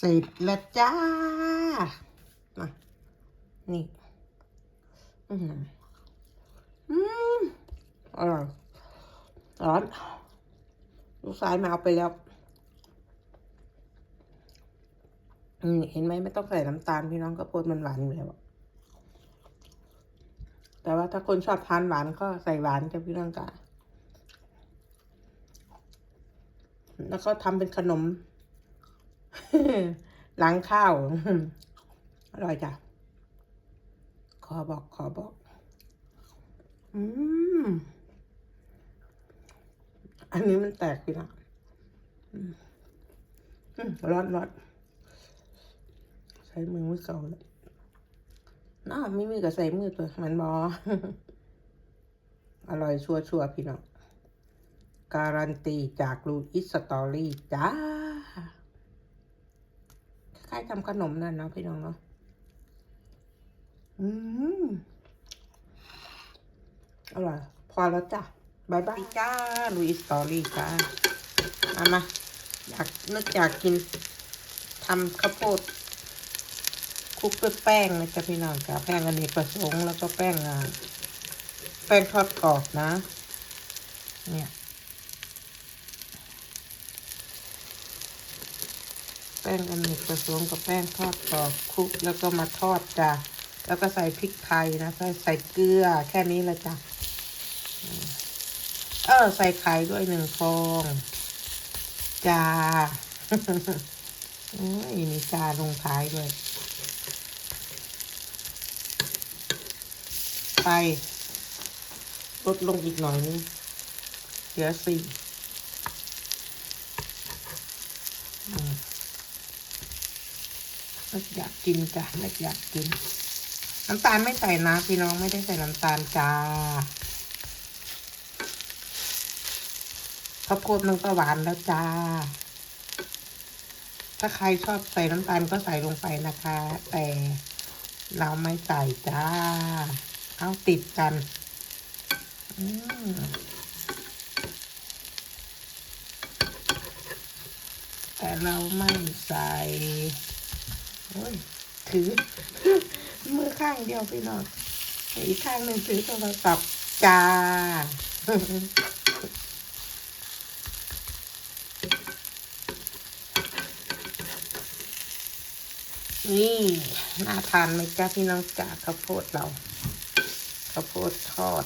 เสร็จแล้วจ้า มา นี่ อือหืออืมอร่อยร้อนลูกสายมาเอาไปแล้ว อืมเห็นไหมไม่ต้องใส่น้ำตาลพี่น้องกระโปดมันหวานอยู่แล้วะแต่ว่าถ้าคนชอบทานหวานก็ใส่หวานจะพี่น้องกะแล้วก็ทำเป็นขนม ล้างข้าว อร่อยจ้ะ ขอบอกขอบอก อืม อันนี้มันแตกพี่น้องร้อนร้อนใช้มือมือเก่าแล้วน้าไม่มีก็ใส่มือตัวมันบออร่อยชัวชัวพี่น้อง การันตีจากลูอิสตอรี่จ้า คล้ายๆทำขนมนั่นเนาะพี่น้องเนาะ อืมอร่อยพอแล้วจ้ะบายบายจ้าลุยสตอรี่จ้ามามาอยากนึกอยากกินทำข้าวโพดคลุกด้วยแป้งนะจ๊ะพี่น้องจ้ะแป้งอเนกประสงค์แล้วก็แป้งอ่าแป้งทอดกรอบนะ เนี่ย ป้งอเนกประสงค์กับแป้งทอดกรอบคลุกแล้วก็มาทอดจ้ะแล้วก็ใส่พริกไทยนะใส่ใส่เกลือแค่นี้ละจ้ะเออใส่ไข่ด้วยหนึ่งฟองจ้าโอ้ยมีจาลงท้ายด้วย ไปลดลงอีกหน่อยนึงเหลือสี่อืม นึกอยากกินจ้ะนึกอยากกิน น้ำตาลไม่ใส่นะพี่น้องไม่ได้ใส่น้ำตาลจ้าข้าวโพดมันก็หวานแล้วจ้า ถ้าใครชอบใส่น้ำตาลก็ใส่ลงไปนะคะ แต่เราไม่ใส่จ้า เอาติดกัน อืมแต่เราไม่ใส่ โอ้ยถือ มือข้างเดียวพี่น้องอีกข้างหนึ่งถือโทรศัพท์จ้านี่น่าทานไหมจ้าพี่น้องจ๋าข้าวโพดเราข้าวโพดทอด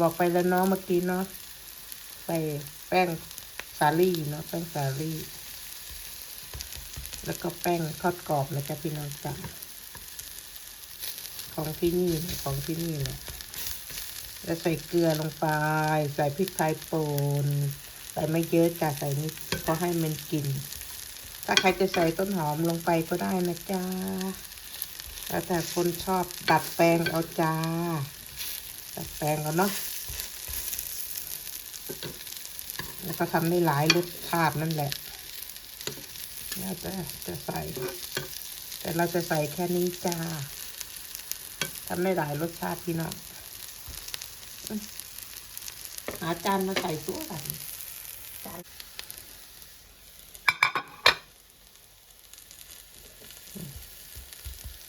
บอกไปแล้วเนาะเมื่อกี้เนาะใส่แป้งสาลี่เนาะแป้งสาลี่ แล้วก็แป้งทอดกรอบนะจ๊ะพี่น้องจ๋าของที่นี่ของที่นี่แหละแล้วใส่เกลือลงไป ใส่พริกไทยป่นใส่ไม่เยอะจ้ะใส่นิดเพราะให้มันกลิ่นถ้าใครจะใส่ต้นหอมลงไปก็ได้นะจ๊ะแล้วแต่คนชอบดัดแปลงเอาจ้าดัดแปลงเอาเนาะแล้วก็ทำได้หลายรสชาตินั่นแหละ แล้วแต่จะใส่ แต่เราจะใส่แค่นี้จ้าทำได้หลายรสชาติพี่น้องหาจานมาใส่ตัวกันจาน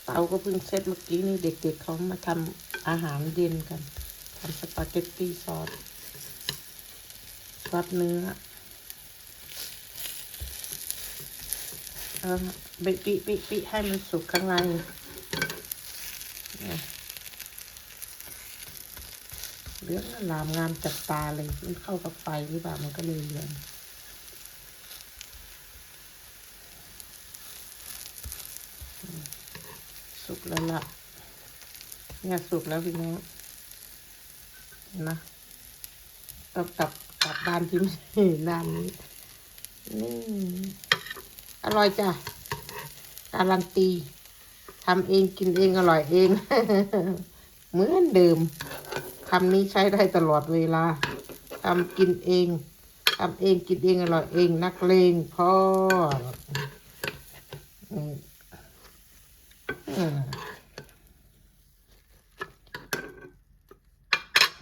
เตาก็เพิ่งเสร็จเมื่อกี้นี่เด็กๆเขามาทำอาหารเย็นกันทำสปาเกตตี้ซอสซอสเนื้อ เออบิปิปิปิให้มันสุกข้างในเนี่ยเหลืองลามงามจับตาเลย มันเข้ากับไฟหรือเปล่ามันก็เลยเหลืองสุกแล้วล่ะเนี่ยสุกแล้วพี่น้องเห็นะต้องกลับกลับบ้านที่ไม่นานนี้นี่ อร่อยจ้ะการันตีทำเองกินเองอร่อยเอง เหมือนเดิมคำนี้ใช้ได้ตลอดเวลาทำกินเองทำเองกินเองอร่อยเองนักเลงพ่อมอืม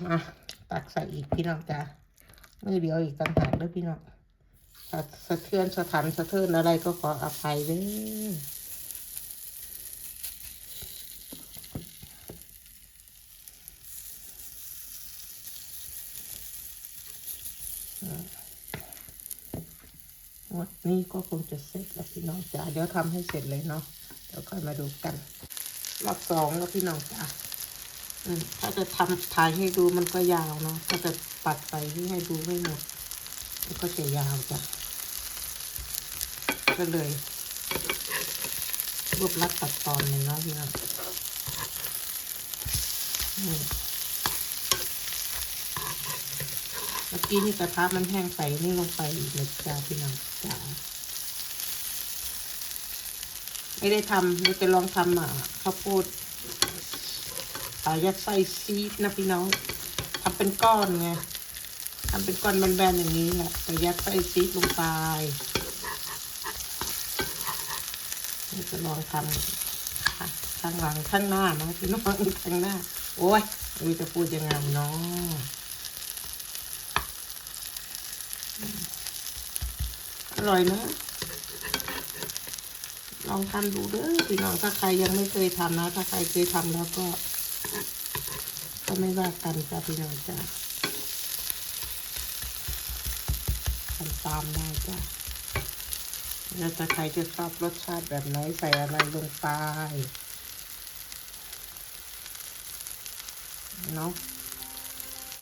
อะตักใส่อีกพี่น้องจ้ามือเดียวอีกต่างหากด้วยพี่น้อง สะเทือนสะทันสะเทือนอะไรก็ขออภัยเด้วันนี้ก็คงจะเสร็จแล้วพี่น้องจ๋าเดี๋ยวทำให้เสร็จเลยเนาะเดี๋ยวค่อยมาดูกันรอบสองแล้วพี่น้องจ๋าถ้าจะทำถ่ายให้ดูมันก็ยาวเนาะถ้าจะปัดไปที่ให้ดูไม่หมดมันก็จะยาวจ้ะ ก็เลยรวบรัดตัดตอนหนึ่งเนาะพี่น้องนี่เมื่อกี้นี่กระทะมันแห้งใส่นี่ลงไปอีกนะจ้าพี่น้องจ้าไม่ได้ทำเราจะลองทำอะข้าวโพดอายัดไส้ซีดนะพี่น้องทำเป็นก้อนไงทำเป็นก้อนแบนๆอย่างนี้แหละแต่ยัดไส้ซีดลงไปนี่ จะลองทำค่ะข้างหลังข้างหน้านะพี่น้องข้างหน้า โอ้ยไม่รู้จะพูดยังไงเนาะอร่อยนะลองทำดูเด้อพี่น้องถ้าใครยังไม่เคยทำนะ ถ้าใครเคยทำแล้วก็ ก็ไม่ว่ากันจ้ะพี่น้องจ้ะทำตามได้จ้ะ แล้วแต่ใครจะชอบรสชาติแบบไหนใส่อะไรลงไปเนาะ